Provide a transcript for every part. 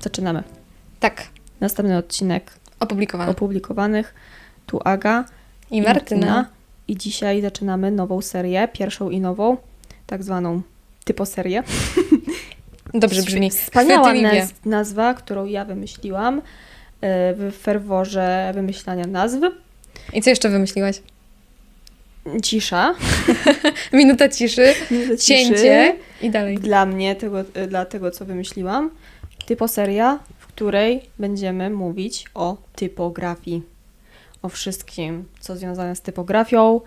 Zaczynamy. Tak, Następny odcinek opublikowano. opublikowanych. Tu Aga I Martyna. I dzisiaj zaczynamy nową serię, pierwszą i nową, tak zwaną typoserię. Dobrze brzmi. Wspaniała naz- nazwa, którą ja wymyśliłam e, w ferworze wymyślania nazw. I co jeszcze wymyśliłaś? Cisza. Minuta ciszy, Ciszy. cięcie i dalej. Dla mnie, tego, e, dla tego, co wymyśliłam. Typoseria, w której będziemy mówić o typografii. O wszystkim, co związane z typografią,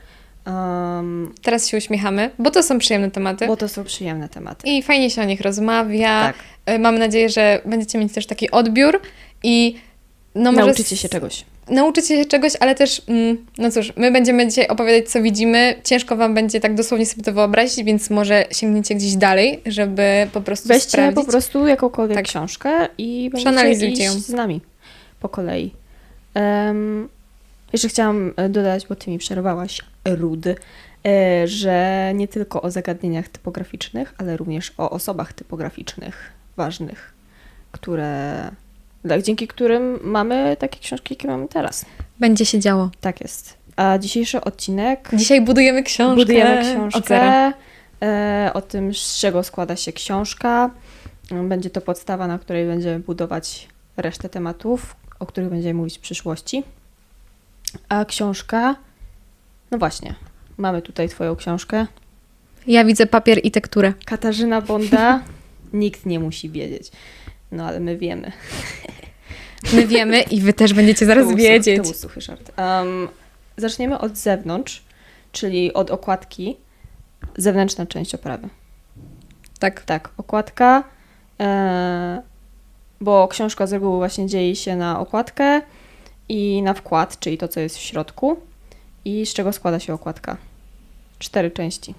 em, Teraz się uśmiechamy, bo to są przyjemne tematy. bo to są przyjemne tematy. I fajnie się o nich rozmawia. Tak. Y, Mamy nadzieję, że będziecie mieć też taki odbiór i no może Nauczycie się czegoś. Nauczycie się czegoś, ale też, mm, no cóż, my będziemy dzisiaj opowiadać, co widzimy. Ciężko Wam będzie tak dosłownie sobie to wyobrazić, więc może sięgniecie gdzieś dalej, żeby po prostu Weźcie sprawdzić. po prostu jakąkolwiek Tak. książkę i Przeanalizujcie ją. z nami po kolei. Em, jeszcze chciałam e, dodać, bo ty mi przerwałaś, Rud, e, że nie tylko o zagadnieniach typograficznych, ale również o osobach typograficznych ważnych, które, tak, dzięki którym mamy takie książki, jakie mamy teraz. Będzie się działo. Tak jest. A dzisiejszy odcinek Dzisiaj budujemy książkę. Budujemy książkę e, o tym, z czego składa się książka. Będzie to podstawa, na której będziemy budować resztę tematów, o których będziemy mówić w przyszłości. A książka, no właśnie, mamy tutaj Twoją książkę. Ja widzę papier i tekturę. Katarzyna Bonda, nikt nie musi wiedzieć. No ale my wiemy. My wiemy i wy też będziecie zaraz To był wiedzieć. Suchy, to był suchy żart. Um, zaczniemy od zewnątrz, czyli od okładki. Zewnętrzna część oprawy. Tak. Tak, okładka, e, bo książka z reguły właśnie dzieje się na okładkę i na wkład, czyli to, co jest w środku. I z czego składa się okładka? Cztery części.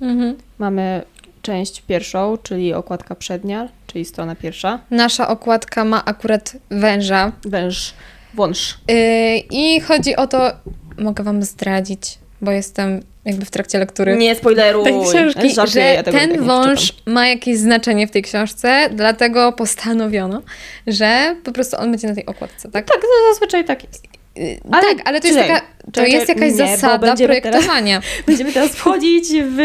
Mhm. Mamy część pierwszą, czyli okładka przednia, czyli strona pierwsza. Nasza okładka ma akurat węża. Węż, wąż. Yy, I chodzi o to, mogę wam zdradzić, bo jestem jakby w trakcie lektury Nie spoileruj! tej książki, Żartuję, że ja ten wąż ma jakieś znaczenie w tej książce, dlatego postanowiono, że po prostu on będzie na tej okładce, tak? Tak, zazwyczaj tak jest. Yy, Ale tak, ale to jest czekaj, taka, to czekaj, jest jakaś nie, zasada będziemy teraz- projektowania. Będziemy teraz wchodzić w,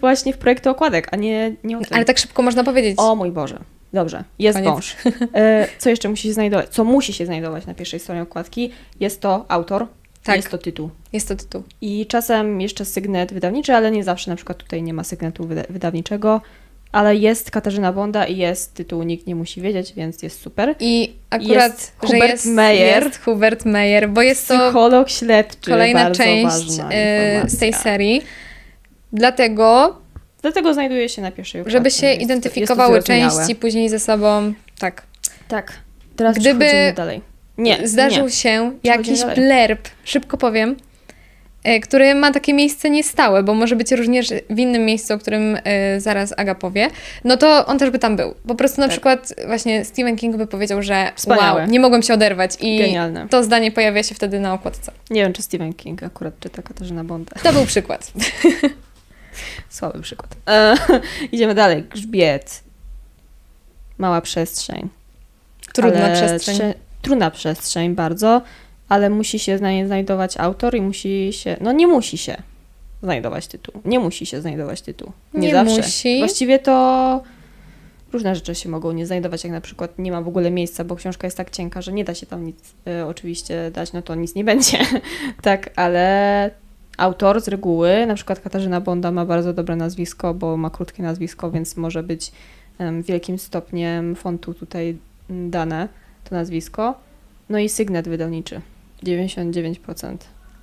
właśnie w projekty okładek, a nie, nie o tym. Ale tak szybko można powiedzieć. O mój Boże. Dobrze, jest Koniec. wąż. E, Co jeszcze musi się znajdować? Co musi się znajdować na pierwszej stronie okładki? Jest to autor, Tak. jest to tytuł. Jest to tytuł. I czasem jeszcze sygnet wydawniczy, ale nie zawsze. Na przykład tutaj nie ma sygnetu wyda- wydawniczego, ale jest Katarzyna Bonda i jest tytuł Nikt nie musi wiedzieć, więc jest super. I akurat, Jest że Hubert jest, Meyer. jest Hubert Meyer, bo jest to Psycholog śledczy. kolejna część e, z tej serii. Dlatego, Dlatego znajduje się na pierwszej okładce. żeby się Jest- identyfikowały jest części później ze sobą, tak. Tak. Teraz Gdyby dalej. Nie, Zdarzył nie. się jakiś blerb, szybko powiem, który ma takie miejsce niestałe, bo może być również w innym miejscu, o którym e, zaraz Aga powie, no to on też by tam był. Po prostu na Tak. przykład właśnie Stephen King by powiedział, że Wspaniałe. wow, nie mogłem się oderwać i Genialne. to zdanie pojawia się wtedy na okładce. Nie wiem, czy Stephen King akurat czyta Katarzyna Bonda. To był przykład. Słaby przykład. E, idziemy dalej. Grzbiet. Mała przestrzeń. Trudna Ale przestrzeń. trze- Trudna przestrzeń bardzo, ale musi się na niej znajdować autor i musi się. No nie musi się znajdować tytuł. Nie musi się znajdować tytuł. Nie, Nie zawsze. musi. Właściwie to różne rzeczy się mogą nie znajdować, jak na przykład nie ma w ogóle miejsca, bo książka jest tak cienka, że nie da się tam nic e, oczywiście dać, no to nic nie będzie. tak, ale autor z reguły, na przykład Katarzyna Bonda ma bardzo dobre nazwisko, bo ma krótkie nazwisko, więc może być em, wielkim stopniem fontu tutaj dane to nazwisko. No i sygnet wydawniczy. 99%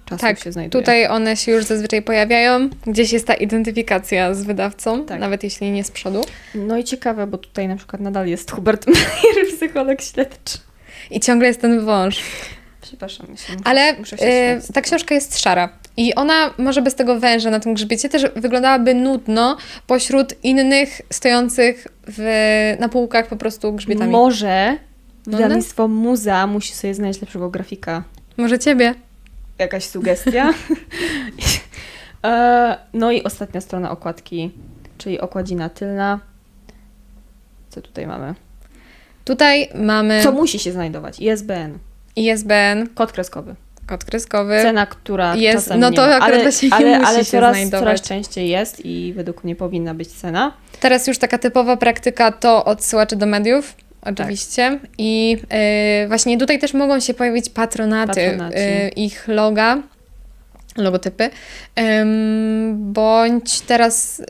czasu Tak, się znajduje. Tutaj one się już zazwyczaj pojawiają. Gdzieś jest ta identyfikacja z wydawcą, Tak. nawet jeśli nie z przodu. No i ciekawe, bo tutaj na przykład nadal jest Hubert Meyer, psycholog śledczy. I ciągle jest ten wąż. Przepraszam, myślę, Ale muszę się e, z ta książka jest szara. I ona może bez tego węża na tym grzbiecie też wyglądałaby nudno pośród innych stojących w, na półkach po prostu grzbietami. Może No, wydawnictwo Muza musi sobie znaleźć lepszego grafika. Może ciebie? jakaś sugestia. E, no i ostatnia strona okładki, czyli okładzina tylna. Co tutaj mamy? Tutaj mamy Co musi się znajdować? ISBN, ISBN, kod kreskowy. kod kreskowy. Cena, która Jest- czasem no nie to ma, akurat ale, właśnie nie ale, musi ale się coraz, znajdować. coraz częściej jest i według mnie powinna być cena. Teraz już taka typowa praktyka to odsyłacze do mediów. Oczywiście. I y, właśnie tutaj też mogą się pojawić patronaty, y, ich loga, logotypy. Ym, bądź teraz,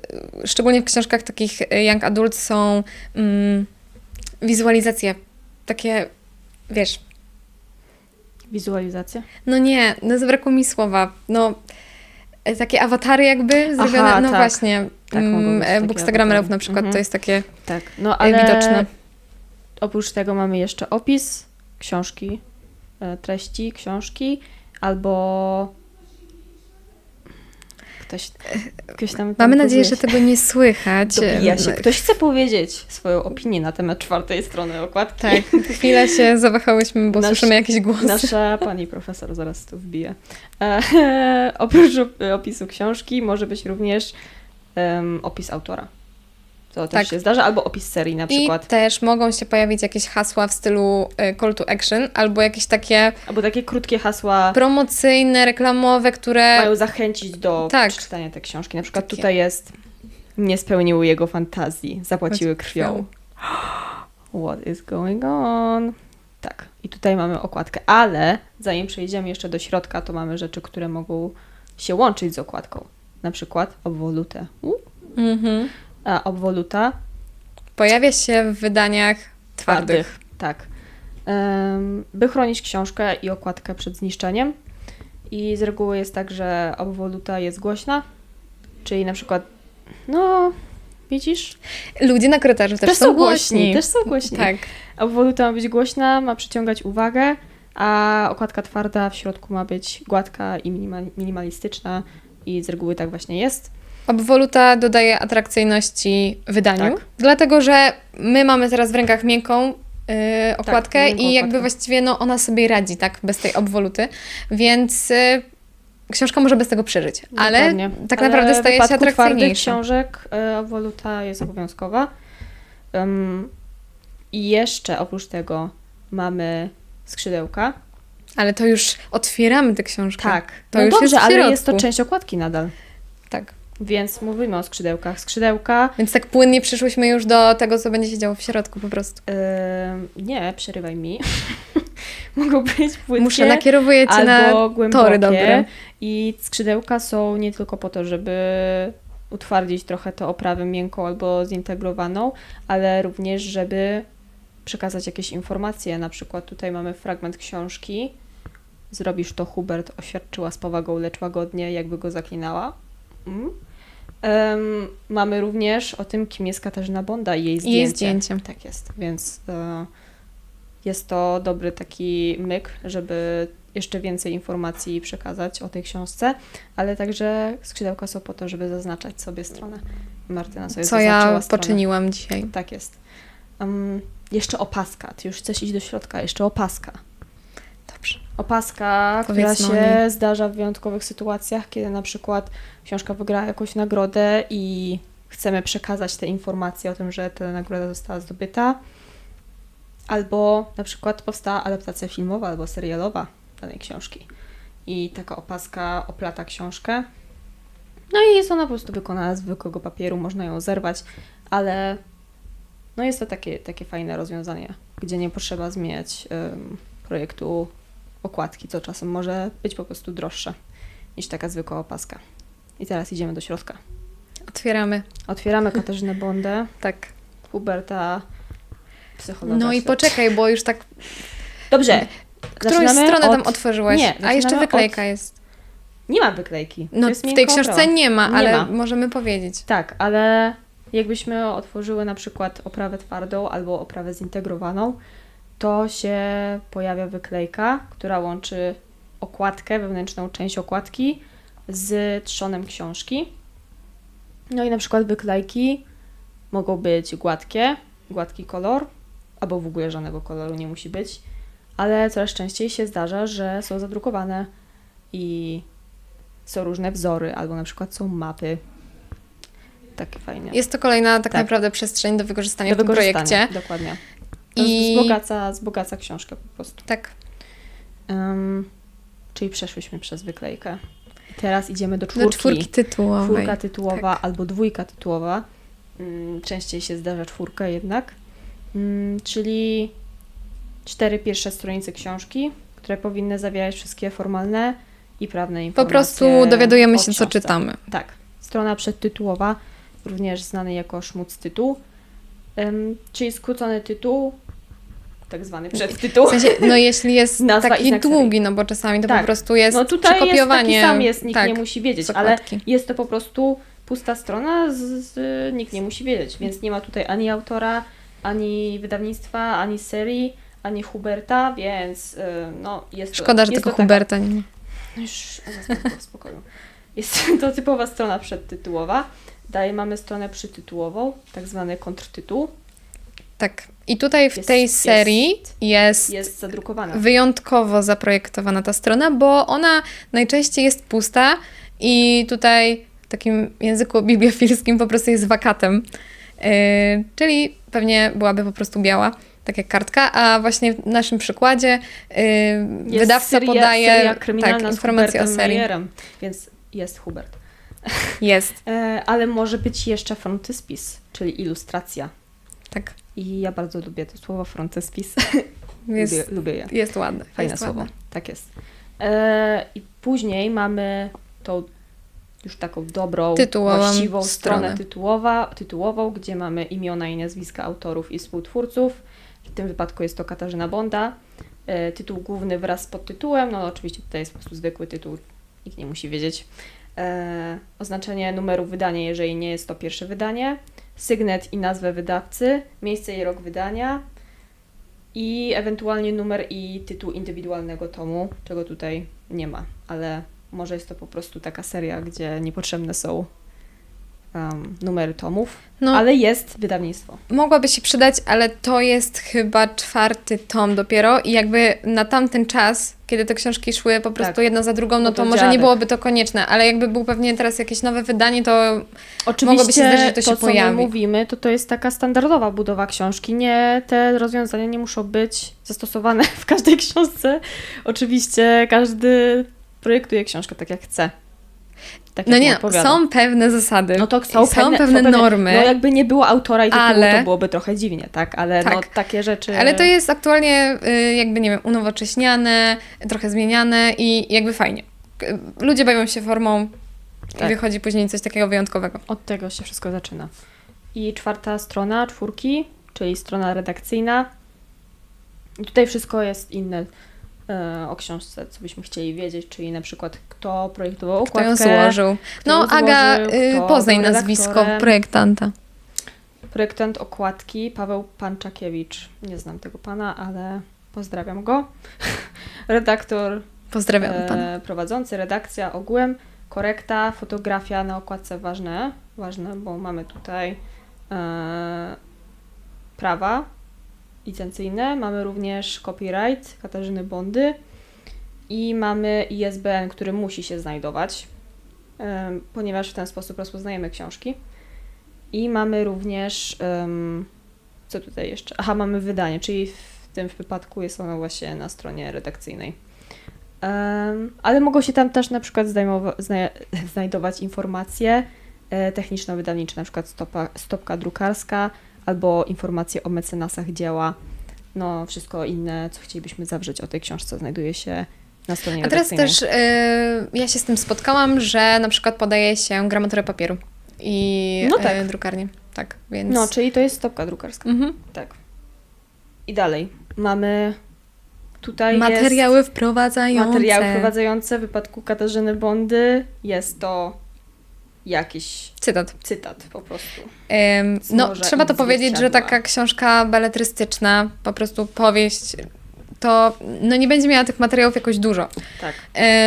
szczególnie w książkach takich y, young adult są ym, wizualizacje. Takie, wiesz, Wizualizacja. no nie, no zabrakło mi słowa. No, e, takie awatary jakby zrobione, Aha, no tak. właśnie. Tak, mm, e, Bookstagramerów na przykład Mhm. to jest takie Tak, no ale widoczne. Oprócz tego mamy jeszcze opis książki, e, treści książki, albo ktoś, ktoś tam... Mamy tam nadzieję, że tego nie słychać. Dobija się. Ktoś chce powiedzieć swoją opinię na temat czwartej strony okładki. Tak, chwilę się zawahałyśmy, bo Nasz- słyszymy jakieś głosy. Nasza pani profesor zaraz tu wbije. E, oprócz op- opisu książki może być również em, opis autora. To też Tak. się zdarza, albo opis serii na I przykład. też mogą się pojawić jakieś hasła w stylu e, call to action, albo jakieś takie Albo takie krótkie hasła promocyjne, reklamowe, które... mają zachęcić do Tak. przeczytania tej książki. Na przykład Takie. tutaj jest nie spełniły jego fantazji, zapłaciły Krwią. What is going on? Tak, i tutaj mamy okładkę, ale zanim przejdziemy jeszcze do środka, to mamy rzeczy, które mogą się łączyć z okładką. Na przykład obwolutę. U, Mhm. A obwoluta Pojawia się w wydaniach twardych. Tak. Em, by chronić książkę i okładkę przed zniszczeniem. I z reguły jest tak, że obwoluta jest głośna, czyli na przykład, no, widzisz? Ludzie na korytarzu też, są głośni. Też są głośni. Tak. Obwoluta ma być głośna, ma przyciągać uwagę, a okładka twarda w środku ma być gładka i minima- minimalistyczna i z reguły tak właśnie jest. Obwoluta dodaje atrakcyjności wydaniu, Tak. dlatego że my mamy teraz w rękach miękką yy, okładkę miękką i jakby okładkę. właściwie no, ona sobie radzi tak bez tej obwoluty, więc yy, książka może bez tego przeżyć, ale Dokładnie. tak Ale naprawdę staje się atrakcyjniejsza. książek e, obwoluta jest obowiązkowa. I jeszcze oprócz tego mamy skrzydełka. Ale to już otwieramy tę książkę. Tak, To no już dobrze, jest ale jest to część okładki nadal. tak. Więc mówimy o skrzydełkach. Skrzydełka. Więc tak płynnie przyszłyśmy już do tego, co będzie się działo w środku po prostu. em, nie, przerywaj mi. Mogą być płytkie Muszę nakierowuję cię na głębokie. tory dobre. I skrzydełka są nie tylko po to, żeby utwardzić trochę tę oprawę miękką albo zintegrowaną, ale również, żeby przekazać jakieś informacje. Na przykład tutaj mamy fragment książki. Zrobisz to, Hubert oświadczyła z powagą, lecz łagodnie, jakby go zaklinała. Mm. Em, mamy również o tym, kim jest Katarzyna Bonda i jej zdjęcie. Jej zdjęcie. Tak jest, więc e, jest to dobry taki myk, żeby jeszcze więcej informacji przekazać o tej książce, ale także skrzydełka są po to, żeby zaznaczać sobie stronę. Martyna sobie Co ja stronę. poczyniłam dzisiaj. Tak jest. Um, jeszcze opaska. Ty już chcesz iść do środka. Jeszcze opaska. Opaska, która Powiedzmy o się niej. zdarza w wyjątkowych sytuacjach, kiedy na przykład książka wygrała jakąś nagrodę i chcemy przekazać te informacje o tym, że ta nagroda została zdobyta. Albo na przykład powstała adaptacja filmowa albo serialowa danej książki. I taka opaska oplata książkę. No i jest ona po prostu wykonana z zwykłego papieru, można ją zerwać, ale no jest to takie, takie fajne rozwiązanie, gdzie nie potrzeba zmieniać em, projektu okładki, co czasem może być po prostu droższe niż taka zwykła opaska. I teraz idziemy do środka. Otwieramy. Otwieramy Katarzynę Bondę, Tak. Huberta, psychologa. No i świat. poczekaj, bo już tak. Dobrze. Zaczynamy stronę tam od- otworzyłaś. Nie, a jeszcze wyklejka od- jest. Nie ma wyklejki. No w tej książce nie ma, Nie ale ma. możemy powiedzieć. Tak, ale jakbyśmy otworzyły na przykład oprawę twardą albo oprawę zintegrowaną, to się pojawia wyklejka, która łączy okładkę, wewnętrzną część okładki z trzonem książki. No i na przykład wyklejki mogą być gładkie, gładki kolor, albo w ogóle żadnego koloru nie musi być, ale coraz częściej się zdarza, że są zadrukowane i są różne wzory, albo na przykład są mapy. Takie fajnie. Jest to kolejna tak, Tak. naprawdę przestrzeń do wykorzystania Do w tym projekcie. Dokładnie. I-. Wzbogaca, wzbogaca książkę po prostu. Tak. Em, czyli przeszłyśmy przez wyklejkę. Teraz idziemy do Do czwórki. czwórki tytułowej. Czwórka tytułowa tak. albo dwójka tytułowa. Mm, Częściej się zdarza czwórka jednak. Mm, Czyli cztery pierwsze stronice książki, które powinny zawierać wszystkie formalne i prawne Po informacje. prostu dowiadujemy się, co czytamy. Tak. Strona przedtytułowa, również znany jako szmuc tytuł, czyli skrócony tytuł, tak zwany przedtytuł. W sensie, no jeśli jest Nazwa taki serii. długi, no bo czasami to Tak. po prostu jest No tutaj jest taki przekopiowanie. sam, jest, nikt tak, nie musi wiedzieć, z ale jest to po prostu pusta strona, z, z, nikt nie musi wiedzieć, więc nie ma tutaj ani autora, ani wydawnictwa, ani serii, ani Huberta, więc y, no jest to, Szkoda, że jest tylko to taka- Huberta nie ma. No Już w spokoju. Jest to typowa strona przedtytułowa. Dalej mamy stronę przytytułową, tak zwany kontrtytuł. Tak. I tutaj w Jest- tej serii jest, Jest zadrukowana. wyjątkowo zaprojektowana ta strona, bo ona najczęściej jest pusta i tutaj w takim języku bibliofilskim po prostu jest wakatem. Yy, czyli pewnie byłaby po prostu biała, tak jak kartka, a właśnie w naszym przykładzie yy, wydawca seria, podaje seria tak, informacje o serii. Meyerem, więc jest Hubert. Jest, E, ale może być jeszcze frontyspis, czyli ilustracja. tak. I ja bardzo lubię to słowo frontyspis. Jest, lubię, lubię je. jest ładne. Fajne jest słowo. ładne. Tak jest. E, I później mamy tą już taką dobrą, Tytułową właściwą stronę stronę. tytułowa, tytułową, gdzie mamy imiona i nazwiska autorów i współtwórców. W tym wypadku jest to Katarzyna Bonda. E, tytuł główny wraz z podtytułem. No oczywiście tutaj jest po prostu zwykły tytuł, nikt nie musi wiedzieć. E, oznaczenie numeru wydania, jeżeli nie jest to pierwsze wydanie. Sygnet i nazwę wydawcy, miejsce i rok wydania, i ewentualnie numer i tytuł indywidualnego tomu, czego tutaj nie ma, ale może jest to po prostu taka seria, gdzie niepotrzebne są um, numery tomów, No, ale jest wydawnictwo. mogłaby się przydać, ale to jest chyba czwarty tom dopiero i jakby na tamten czas, kiedy te książki szły po prostu Tak. jedna za drugą, no to, to może nie byłoby to konieczne, ale jakby był pewnie teraz jakieś nowe wydanie, to Oczywiście Mogłoby się zdarzyć, że to się to, co pojawi. my mówimy, to to jest taka standardowa budowa książki. Nie, te rozwiązania nie muszą być zastosowane w każdej książce. Oczywiście każdy projektuje książkę tak, jak chce. Tak no nie, no, są pewne zasady. No to są, są pewne, pewne są normy. No jakby nie było autora i tytułu, Ale- to byłoby trochę dziwnie, tak? Ale no Tak. takie rzeczy... Ale to jest aktualnie y, jakby, nie wiem, unowocześniane, trochę zmieniane i jakby fajnie. K- Ludzie bawią się formą i Tak. wychodzi później coś takiego wyjątkowego. Od tego się wszystko zaczyna. I czwarta strona, czwórki, czyli strona redakcyjna. I tutaj wszystko jest inne o książce, co byśmy chcieli wiedzieć, czyli na przykład kto projektował Kto ją okładkę, złożył? kto No, ją Aga, złożył, y, kto poznaj nazwisko projektanta. Projektant okładki Paweł Panczakiewicz. Nie znam tego pana, ale pozdrawiam go. Redaktor Pozdrawiam e, pana. prowadzący, redakcja ogółem, korekta, fotografia na okładce ważne, ważne, bo mamy tutaj e, prawa licencyjne, mamy również copyright Katarzyny Bondy i mamy ISBN, który musi się znajdować, ponieważ w ten sposób rozpoznajemy książki. I mamy również, co tutaj jeszcze? Aha, mamy wydanie, czyli w tym wypadku jest ono właśnie na stronie redakcyjnej. Ale mogą się tam też na przykład znajdować informacje e, techniczno-wydawnicze, na przykład stopa, stopka drukarska albo informacje o mecenasach dzieła. No, wszystko inne, co chcielibyśmy zawrzeć o tej książce, znajduje się na stronie A teraz też y, ja się z tym spotkałam, że na przykład podaje się gramaturę papieru i No tak. y, drukarnię. Tak, więc... No, czyli to jest stopka drukarska. Mhm. Tak. I dalej. Mamy tutaj. Materiały wprowadzające. Materiały wprowadzające w wypadku Katarzyny Bondy jest to jakiś Cytat. cytat po prostu. Ym, no, trzeba to powiedzieć, że taka książka beletrystyczna, po prostu powieść, to no nie będzie miała tych materiałów jakoś dużo. Tak.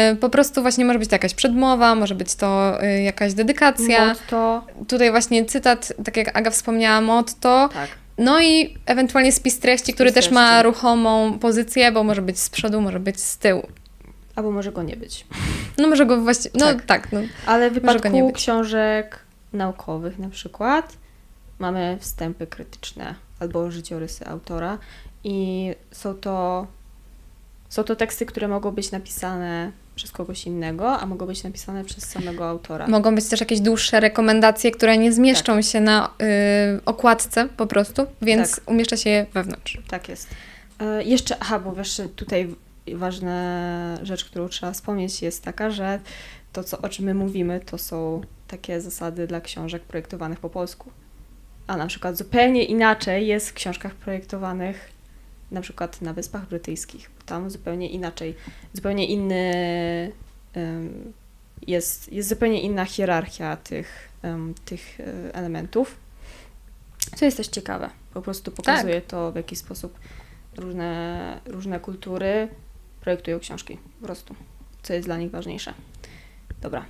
Yy, po prostu właśnie może być to jakaś przedmowa, może być to yy, jakaś dedykacja. Motto, Tutaj właśnie cytat, tak jak Aga wspomniała, motto. tak. No i ewentualnie spis treści, który też ma treści. ruchomą pozycję, bo może być z przodu, może być z tyłu. Albo może go nie być. No może go właściwie, no Tak. tak, no. Ale w wypadku książek naukowych na przykład mamy wstępy krytyczne albo życiorysy autora i są to, są to teksty, które mogą być napisane przez kogoś innego, a mogą być napisane przez samego autora. Mogą być też jakieś dłuższe rekomendacje, które nie zmieszczą się na y, okładce po prostu, więc Tak. umieszcza się je wewnątrz. Tak jest. E, jeszcze, aha, bo jeszcze tutaj ważna rzecz, którą trzeba wspomnieć jest taka, że to, co, o czym my mówimy, to są takie zasady dla książek projektowanych po polsku. A na przykład zupełnie inaczej jest w książkach projektowanych na przykład na Wyspach Brytyjskich. Tam zupełnie inaczej, zupełnie inny em, jest, jest zupełnie inna hierarchia tych, em, tych e, elementów. Co jest też ciekawe. Po prostu pokazuje to, w jaki sposób różne, różne kultury projektują książki. Po prostu. Co jest dla nich ważniejsze. Dobra.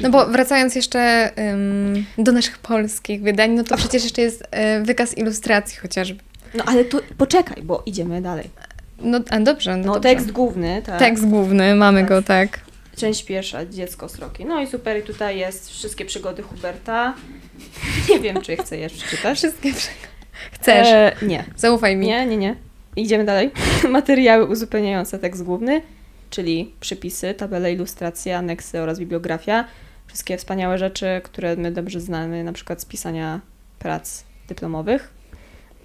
No bo wracając jeszcze ym, do naszych polskich wydań, no to przecież jeszcze jest y, wykaz ilustracji chociażby. No ale tu poczekaj, bo idziemy dalej. No a dobrze, no, No dobrze. tekst główny, tak. Tekst główny, mamy Tak. go, tak. Część pierwsza, dziecko sroki. No i super, i tutaj jest wszystkie przygody Huberta. Nie wiem, czy chcę je przeczytać. Wszystkie przy... Chcesz, E, nie. zaufaj mi. Nie, nie, nie. Idziemy dalej. Materiały uzupełniające tekst główny, czyli przypisy, tabele, ilustracje, aneksy oraz bibliografia. Wszystkie wspaniałe rzeczy, które my dobrze znamy, na przykład z pisania prac dyplomowych.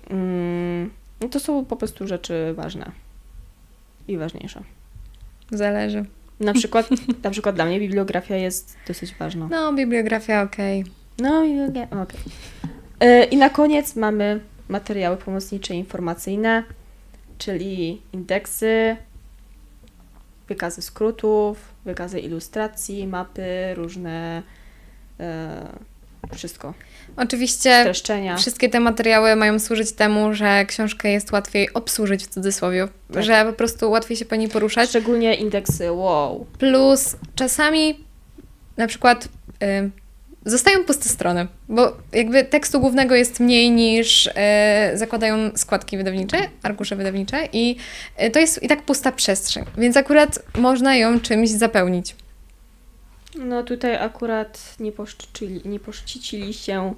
Mm, no to są po prostu rzeczy ważne i ważniejsze. Zależy. Na przykład, na przykład dla mnie bibliografia jest dosyć ważna. No, bibliografia, okej. No i okej. E, I na koniec mamy materiały pomocnicze informacyjne, czyli indeksy, wykazy skrótów, wykazy ilustracji, mapy, różne e, wszystko. Oczywiście Streszczenia. wszystkie te materiały mają służyć temu, że książkę jest łatwiej obsłużyć w cudzysłowie, Tak. że po prostu łatwiej się po niej poruszać. Szczególnie indeksy, wow. Plus czasami na przykład y, zostają puste strony, bo jakby tekstu głównego jest mniej niż y, zakładają składki wydawnicze, arkusze wydawnicze i y, to jest i tak pusta przestrzeń, więc akurat można ją czymś zapełnić. No tutaj akurat nie, poszczycili, nie poszcicili się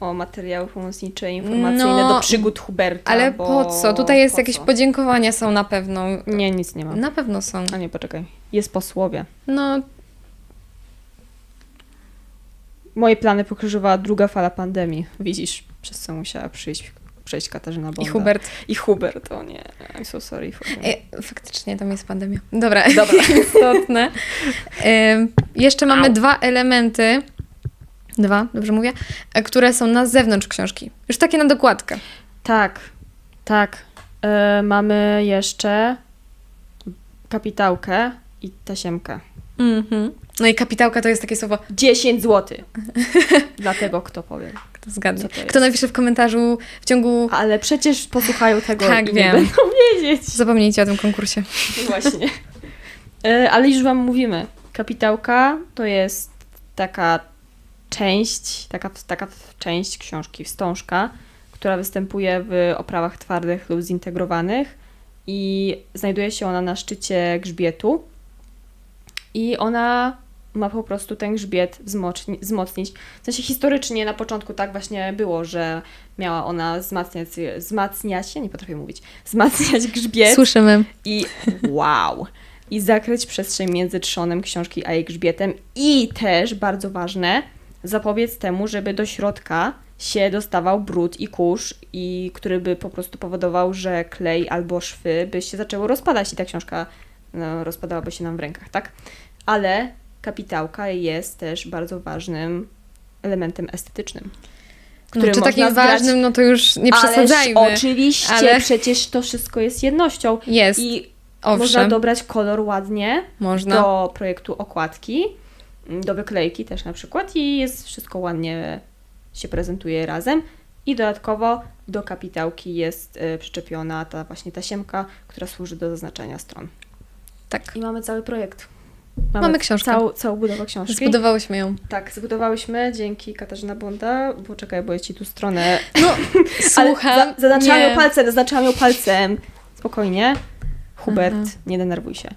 o materiały pomocnicze i informacyjne No, do przygód Huberta. Ale bo po co? Tutaj jest po jakieś co? podziękowania są na pewno. Nie, nic nie ma. Na pewno są. A nie, poczekaj. Jest posłowie. No, Moje plany pokrzyżowała druga fala pandemii. Widzisz, przez co musiała przyjść, przejść Katarzyna Bonda. i Hubert. I Hubert, o nie. I'm so sorry. E, faktycznie tam jest pandemia. Dobra, Dobra. istotne. Ym, jeszcze mamy dwa elementy, dwa, dobrze mówię, e, które są na zewnątrz książki. Już takie na dokładkę. Tak, tak. E, mamy jeszcze kapitałkę i tasiemkę. Mhm. No i kapitałka to jest takie słowo, 10 zł. Dla tego, kto powie. kto zgadnie. Kto napisze w komentarzu w ciągu... Ale przecież posłuchają tego Tak, i wiem. nie będą wiedzieć. Zapomnijcie o tym konkursie. Właśnie. E, Ale już Wam mówimy. Kapitałka to jest taka część, taka, taka część książki, wstążka, która występuje w oprawach twardych lub zintegrowanych i znajduje się ona na szczycie grzbietu i ona ma po prostu ten grzbiet wzmocni- wzmocnić. W sensie historycznie na początku tak właśnie było, że miała ona wzmacniać, wzmacniać, ja nie potrafię mówić, wzmacniać grzbiet Słyszymy. i wow! I zakryć przestrzeń między trzonem książki a jej grzbietem. I też, bardzo ważne, zapobiec temu, żeby do środka się dostawał brud i kurz, i który by po prostu powodował, że klej albo szwy by się zaczęły rozpadać i ta książka no, rozpadałaby się nam w rękach, tak? Ale kapitałka jest też bardzo ważnym elementem estetycznym. No, czy można takim zgrać- ważnym, no to już nie przesadzajmy. Ależ oczywiście, ale- przecież to wszystko jest jednością. Jest, I można owszem, dobrać kolor ładnie można. do projektu okładki, do wyklejki też na przykład i jest wszystko ładnie się prezentuje razem. I dodatkowo do kapitałki jest y, przyczepiona ta właśnie tasiemka, która służy do zaznaczenia stron. Tak, I mamy cały projekt. Mamy książkę. Całą, całą budowę książki. zbudowałyśmy ją. Tak, zbudowałyśmy dzięki Katarzyna Bonda, bo czekaj, bo ja ci tu stronę No, słucham. za, zaznaczałam ją palcem, zaznaczałam ją palcem. Spokojnie. Hubert, Mhm. nie denerwuj się.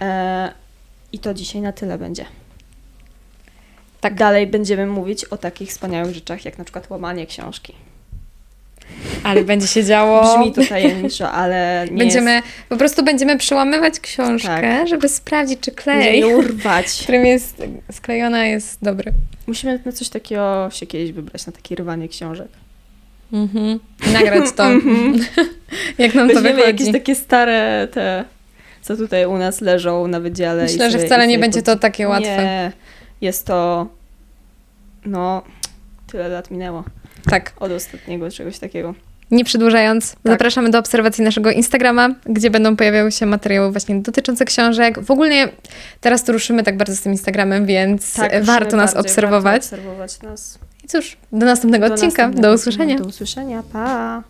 E, I to dzisiaj na tyle będzie. Tak. Dalej będziemy mówić o takich wspaniałych rzeczach, jak na przykład łamanie książki. Ale będzie się działo. Brzmi to tajemniczo, ale nie Będziemy, jest... po prostu będziemy przełamywać książkę, Tak. żeby sprawdzić, czy klej, urwać. którym jest sklejona, jest dobry. Musimy na coś takiego się kiedyś wybrać, na takie rwanie książek. Mhm. Nagrać to, jak nam to Weźmiemy wychodzi. jakieś takie stare te, co tutaj u nas leżą na wydziale. i Myślę, że wcale nie będzie pod- to takie łatwe. Nie, jest to, no, tyle lat minęło Tak. od ostatniego czegoś takiego. Nie przedłużając, Tak. zapraszamy do obserwacji naszego Instagrama, gdzie będą pojawiały się materiały właśnie dotyczące książek. W ogóle teraz tu ruszymy tak bardzo z tym Instagramem, więc Tak, warto nas obserwować. Warto obserwować nas. I cóż, do następnego Do odcinka. następnego do usłyszenia. Do usłyszenia, pa!